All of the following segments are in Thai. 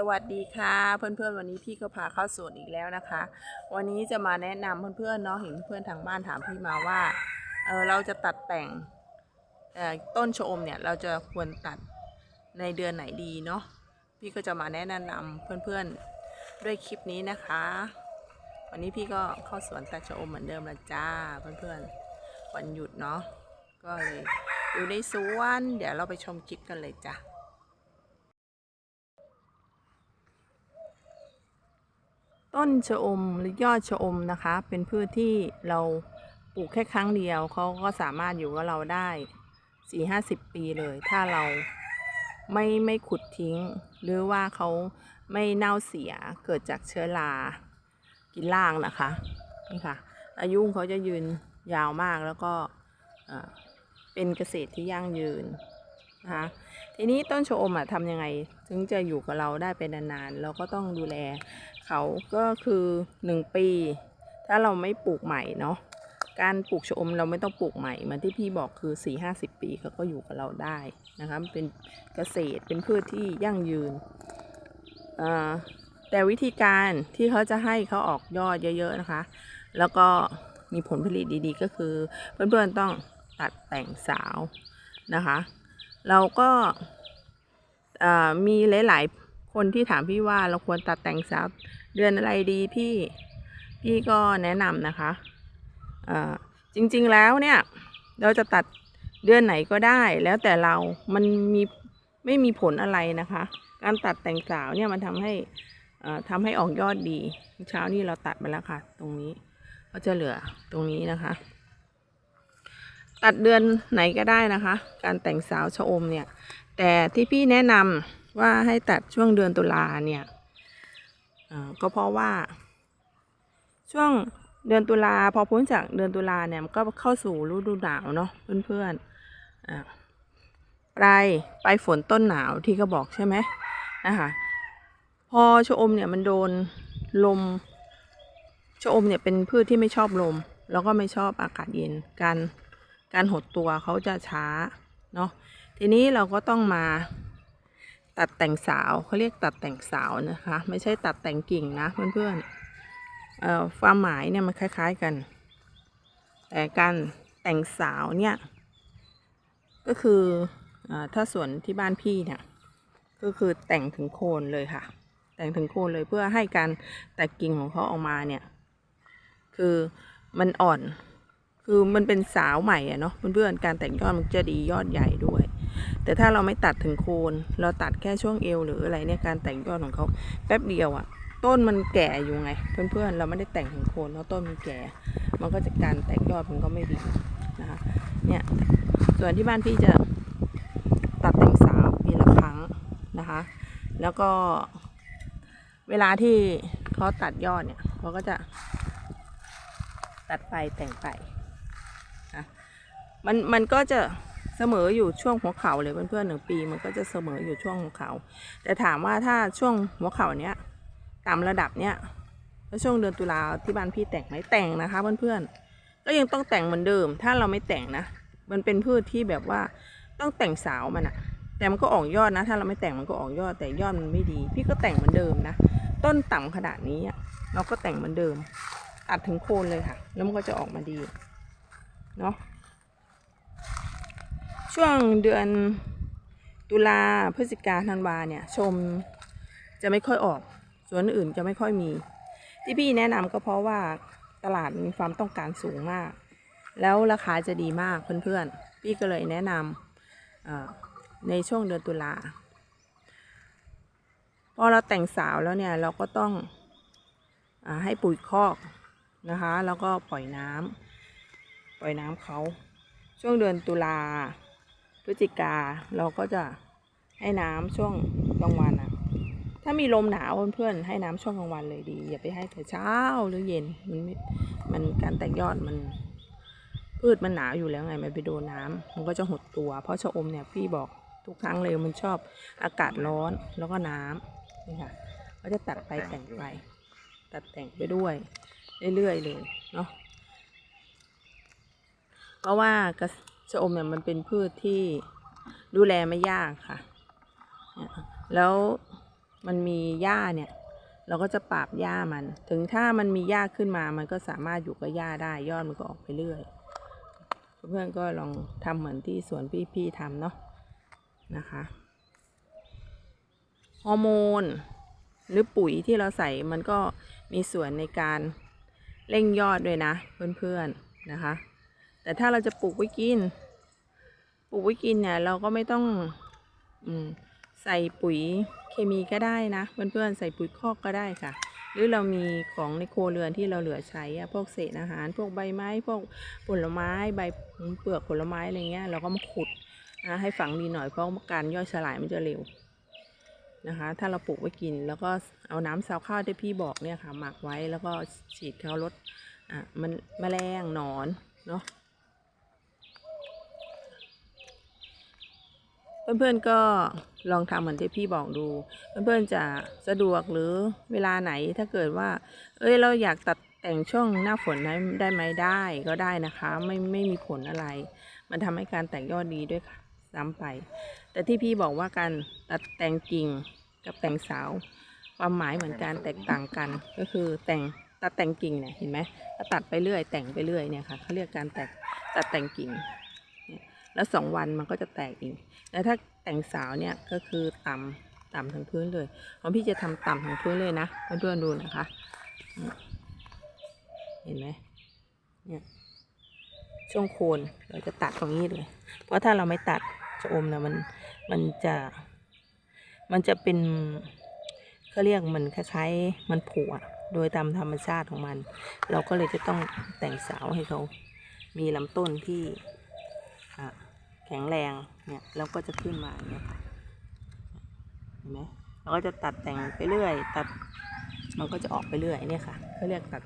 สวัสดีค่ะเพื่อนๆวันนี้พี่ก็พาเข้าสวนอีกแล้วนะคะ วันนี้จะมาแนะนำเพื่อนๆเนาะเห็นเพื่อนทางบ้านถามพี่มาว่าเออเราจะตัดแต่งต้นชะอมเนี่ยเราจะควรตัดในเดือนไหนดีเนาะพี่ก็จะมาแนะนำเพื่อนๆด้วยคลิปนี้นะคะ วันนี้พี่ก็เข้าสวนตัดชะอมเหมือนเดิมละจ้าเพื่อนๆวันหยุดเนาะก็เลยอยู่ในสวนเดี๋ยวเราไปชมคลิปกันเลยจ้ะ ต้นชะอมหรือยอดชะอมนะคะ เป็นพืชที่เราปลูกแค่ครั้งเดียวเขาก็สามารถอยู่กับเราได้สี่ห้าสิบปีเลย ถ้าเราไม่ไม่ขุดทิ้ง หรือว่าเขาไม่เน่าเสียเกิดจากเชื้อรากินล่างนะคะนี่ค่ะ อายุเขาจะยืนยาวมากแล้วก็เอ่อเป็นเกษตรที่ยั่งยืน นะคะทีนี้ต้นชะอมอะทำยังไงถึงจะอยู่กับเราได้เป็นนานๆ เราก็ต้องดูแลเขาก็คือ 1 ปี ถ้าเราไม่ปลูกใหม่เนาะการปลูกชะอมเราไม่ต้องปลูกใหม่เหมือนที่พี่บอกคือ 4 5 0 ปีเขาก็อยู่กับเราได้นะคะมันเป็นเกษตรเป็นพืชที่ยั่งยืนแต่วิธีการที่เขาจะให้เขาออกยอดเยอะ ๆนะคะ แล้วก็มีผลผลิตดีๆ ก็คือเพื่อนๆต้องตัดแต่งสาวนะคะ เราก็มีหลาย ๆ คนที่ถามพี่ว่าเราควรตัดแต่งสาวเดือนอะไรดีพี่ พี่ก็แนะนำนะคะจริง ๆ แล้วเนี่ย เราจะตัดเดือนไหนก็ได้ แล้วแต่เรา มันมีไม่มีผลอะไรนะคะ การตัดแต่งสาวเนี่ยมันทำให้ทำให้ออกยอดดี เช้านี้เราตัดไปแล้วค่ะ ตรงนี้ก็จะเหลือตรงนี้นะคะ ตัดเดือนไหนก็ได้นะคะ การแต่งสาวชะอมเนี่ย แต่ที่พี่แนะนำว่าให้ตัดช่วงเดือนตุลาเนี่ยก็เพราะว่า ช่วงเดือนตุลาพอพ้นจากเดือนตุลาเนี่ยมันก็เข้าสู่ฤดูหนาวเนาะเพื่อนๆปลายปลายฝนต้นหนาวที่เขาบอกใช่ไหมนะคะพอชะอมเนี่ยมันโดนลมชะอมเนี่ยเป็นพืชที่ไม่ชอบลม แล้วก็ไม่ชอบอากาศเย็นการ การหดตัวเขาจะช้าเนาะทีนี้เราก็ต้องมาตัดแต่งสาวเขาเรียกตัดแต่งสาวนะคะ ไม่ใช่ตัดแต่งกิ่งนะเพื่อนๆเอ่อความหมายเนี่ยมันคล้าย ๆกัน แต่การแต่งสาวเนี่ยก็คืออถ้าสวนที่บ้านพี่เนี่ยก็คือแต่งถึงโคนเลยค่ะ แต่งถึงโคนเลยเพื่อให้การแตกกิ่งของเขาออกมาเนี่ย คือมันอ่อน คือมันเป็นสาวใหม่อะเนาะเพื่อนๆการแต่งยอดมันจะดียอดใหญ่ด้วย แต่ถ้าเราไม่ตัดถึงโคนเราตัดแค่ช่วงเอวหรืออะไรเนี่ยการแต่งยอดของเขาแป๊บเดียวอะต้นมันแก่อยู่ไง เพื่อนๆเราไม่ได้แต่งถึงโคนเพราะต้นมันแก่ มันก็จะการแตกยอดมันก็ไม่ดีนะคะเนี่ยส่วนที่บ้านพี่จะตัดแต่งสาวปีละครั้งนะคะ แล้วก็เวลาที่เขาตัดยอดเนี่ยเขาก็จะตัดไปแต่งไป มันมันก็จะเสมออยู่ช่วงหัวเข่าเลยเพื่อนๆหนึ่งปี มันก็จะเสมออยู่ช่วงหัวเข่าแต่ถามว่าถ้าช่วงหัวเข่าเนี้ยตามระดับเนี้ยแล้วช่วงเดือนตุลาที่บ้านพี่แต่งไหมแต่งนะคะเพื่อนๆก็ยังต้องแต่งเหมือนเดิม ถ้าเราไม่แต่งนะ มันเป็นพืชที่แบบว่าต้องแต่งสาวมันอะแต่มันก็ออกยอดนะ ถ้าเราไม่แต่งมันก็ออกยอดแต่ยอดมันไม่ดี พี่ก็แต่งเหมือนเดิมนะ ต้นต่ำขนาดนี้เราก็แต่งเหมือนเดิมตัดถึงโคนเลยค่ะ แล้วมันก็จะออกมาดีเนาะ ช่วงเดือนตุลาพฤศจิกาธันวาเนี่ย ชมจะไม่ค่อยออก สวนอื่นจะไม่ค่อยมี ที่พี่แนะนำก็เพราะว่าตลาดมีความต้องการสูงมาก แล้วราคาจะดีมากเพื่อนๆ พี่ก็เลยแนะนำในช่วงเดือนตุลาพอเราแต่งสาวแล้วเนี่ยเราก็ต้องอให้ปุ๋ยคอกนะคะ แล้วก็ปล่อยน้ำปล่อยน้ำเขาช่วงเดือนตุลา พฤศจิกาเราก็จะให้น้ำช่วงกลางวันอะถ้ามีลมหนาวเพื่อนๆให้น้ำช่วงกลางวันเลยดี อย่าไปให้แต่เช้าหรือเย็นมันมันการแตกยอดมันพืชมันหนาวอยู่แล้วไงมันไปโดนน้ำมันก็จะหดตัว เพราะชะอมเนี่ยพี่บอกทุกครั้งเลยมันชอบอากาศร้อนแล้วก็น้ำนี่ค่ะก็จะตัดไปแต่งไป ตัดแต่งไปด้วยเรื่อยๆเลยเนาะเพราะว่ากระ ชะอมเนี่ยมันเป็นพืชที่ดูแลไม่ยากค่ะ แล้วมันมีหญ้าเนี่ย เราก็จะปราบหญ้ามัน ถึงถ้ามันมีหญ้าขึ้นมา มันก็สามารถอยู่กับหญ้าได้ ยอดมันก็ออกไปเรื่อย เพื่อนๆก็ลองทำเหมือนที่สวนพี่ๆทำเนาะนะคะ ฮอร์โมนหรือปุ๋ยที่เราใส่มันก็มีส่วนในการเร่งยอดด้วยนะเพื่อนๆนะคะ แต่ถ้าเราจะปลูกไว้กิน ปลูกไว้กินเนี่ยเราก็ไม่ต้องอใส่ปุ๋ยเคมีก็ได้นะเพื่อนๆใส่ปุ๋ยคอกก็ได้ค่ะ หรือเรามีของในครัวเรือนที่เราเหลือใช้อะพวกเศษอาหาร พวกใบไม้ พวกผลไม้ใบเปลือกผลไม้อะไรเงี้ยเราก็มาขุดนะให้ฝังดีหน่อยเพราะการย่อยสลายมันจะเร็วนะคะ ถ้าเราปลูกไว้กิน แล้วก็เอาน้ำซาวข้าวที่พี่บอกเนี่ยค่ะหมักไว้แล้วก็ฉีดเขาลดอะมันแมลงหนอนเนาะ เพื่อนๆก็ลองทำเหมือนที่พี่บอกดู เพื่อนๆจะสะดวกหรือเวลาไหนถ้าเกิดว่า เอ้ยเราอยากตัดแต่งช่วงหน้าฝนได้ไหมได้ก็ได้นะคะ ไม่ไม่มีผลอะไร มันทำให้การแตกยอดดีด้วยค่ะซ้ำไป แต่ที่พี่บอกว่าการตัดแต่งกิ่งกับแต่งสาวความหมายเหมือนกันแตกต่างกันก็คือแต่งตัดแต่งกิ่งเนี่ยเห็นไหมตัดไปเรื่อยแต่งไปเรื่อยเนี่ยค่ะเขาเรียกการแตกตัดแต่งกิ่ง แล้วสองวันมันก็จะแตกเองแล้วถ้าแต่งสาวเนี่ยก็คือต่ำต่ำทั้งพื้นเลยของพี่จะทำต่ำทั้งพื้นเลยนะเพื่อนๆดูนะคะ เห็นไหมเนี่ยช่วงโคนเราจะตัดตรงนี้เลย เพราะถ้าเราไม่ตัดชะอมเนี่ยมันมันจะ มันจะเป็นเขาเรียกมันคล้ายๆมันผุอะโดยตามธรรมชาติของมัน เราก็เลยจะต้องแต่งสาวให้เขามีลำต้นที่ แข็งแรงเนี่ยแล้วก็จะขึ้นมาเนี่ยค่ะเห็นไหมเราก็จะตัดแต่งไปเรื่อย ตัดมันก็จะออกไปเรื่อยเนี่ยค่ะเขาเรียกตัด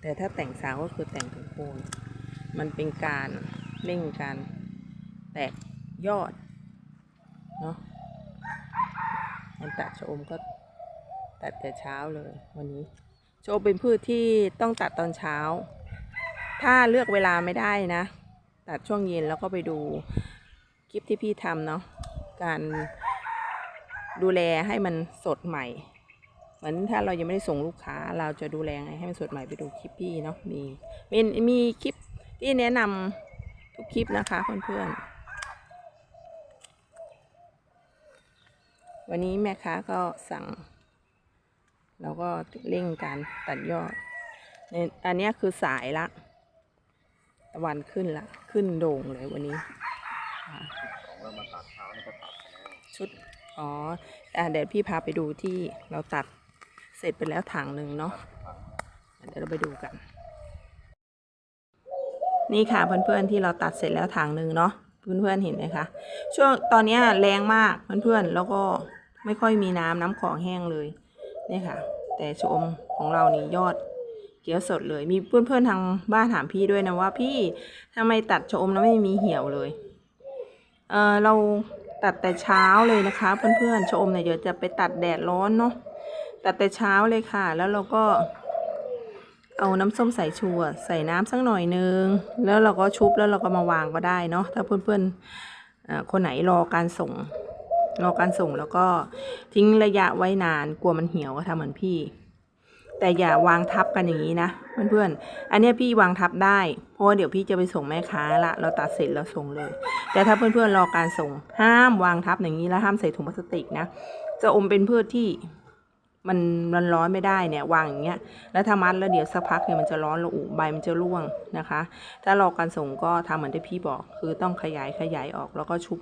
แต่ถ้าแต่งสาวก็คือแต่งถึงโคนมันเป็นการเร่งการแตกยอดเนาะมันตัดชะอมก็ตัดแต่เช้าเลยวันนี้ชะอมเป็นพืชที่ต้องตัดตอนเช้า ถ้าเลือกเวลาไม่ได้นะ ตัดช่วงเย็นแล้วก็ไปดู คลิปที่พี่ทำเนาะการดูแลให้มันสดใหม่ เหมือนถ้าเรายังไม่ได้ส่งลูกค้า เราจะดูแลไงให้มันสดใหม่ไปดูคลิปพี่เนาะมีมีมีคลิปที่แนะนำทุกคลิปนะคะเพื่อนๆวันนี้แม่ค้าก็สั่งเราก็เร่งการตัดยอดเนี่ยอันนี้คือสายละตะวันขึ้นละ ขึ้นโด่งเลยวันนี้ ของเรามาตัดเช้านี่ก็ตัดไปแล้วชุด อ๋ออะเดี๋ยวพี่พาไปดูที่เราตัดเสร็จไปแล้วถังหนึ่งเนาะเดี๋ยวเราไปดูกัน นี่ค่ะเพื่อนๆที่เราตัดเสร็จแล้วถังหนึ่งเนาะเพื่อนๆเห็นไหมคะช่วงตอนเนี้ยแรงมากเพื่อนๆแล้วก็ไม่ค่อยมีน้ำน้ำของแห้งเลยเนี่ยค่ะ แต่ชมของเรานี่ยอดเกี๊ยวสดเลย มีเพื่อนๆทางบ้านถามพี่ด้วยนะว่าพี่ทำไมตัดชมแล้วไม่มีเหี่ยวเลย เออเราตัดแต่เช้าเลยนะคะ เพื่อนๆชมเนี่ยเดี๋ยวจะไปตัดแดดร้อนเนาะตัดแต่เช้าเลยค่ะ แล้วเราก็ เอาน้ำส้มสายชูใส่น้ำสักหน่อยนึง แล้วเราก็ชุบแล้วเราก็มาวางก็ได้เนาะถ้าเพื่อนๆอ่าคนไหนรอการส่งรอการส่งแล้วก็ทิ้งระยะไว้นานกลัวมันเหี่ยวก็ทำเหมือนพี่ แต่อย่าวางทับกันอย่างนี้นะเพื่อนๆ อันนี้พี่วางทับได้ เพราะว่าเดี๋ยวพี่จะไปส่งแม่ค้าละเราตัดเสร็จแล้วส่งเลย แต่ถ้าเพื่อนๆรอการส่งห้ามวางทับอย่างนี้แล้วห้ามใส่ถุงพลาสติกนะจะอมเป็นพืชที่มันมันร้อนไม่ได้เนี่ยวางอย่างเงี้ยแล้วถ้ามัดแล้วเดี๋ยวสักพักเนี่ยมันจะร้อนระอุใบมันจะร่วงนะคะ ถ้ารอการส่งก็ทำเหมือนที่พี่บอก คือต้องขยายขยายออกแล้วก็ชุบ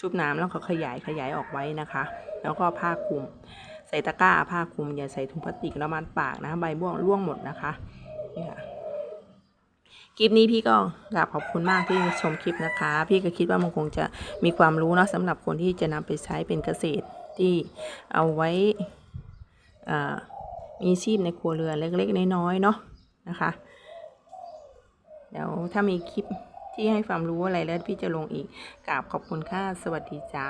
ชุบน้ำแล้วก็ขยายขยายออกไว้นะคะ แล้วก็ผ้าคลุม ใส่ตะกร้าผ้าคลุมอย่าใส่ถุงพลาสติกแล้วมัดปากนะใบบ้วงร่วงหมดนะคะนี่ค่ะคลิปนี้พี่ก็กราบขอบคุณมากที่ชมคลิปนะคะ พี่ก็คิดว่ามันคงจะมีความรู้เนาะสำหรับคนที่จะนำไปใช้เป็นเกษตรที่เอาไว้มีชีพในครัวเรือนเล็กๆน้อยๆเนาะนะคะเดี๋ยวถ้ามีคลิปที่ให้ความรู้อะไรแล้วพี่จะลงอีกกราบขอบคุณค่ะสวัสดีจ้า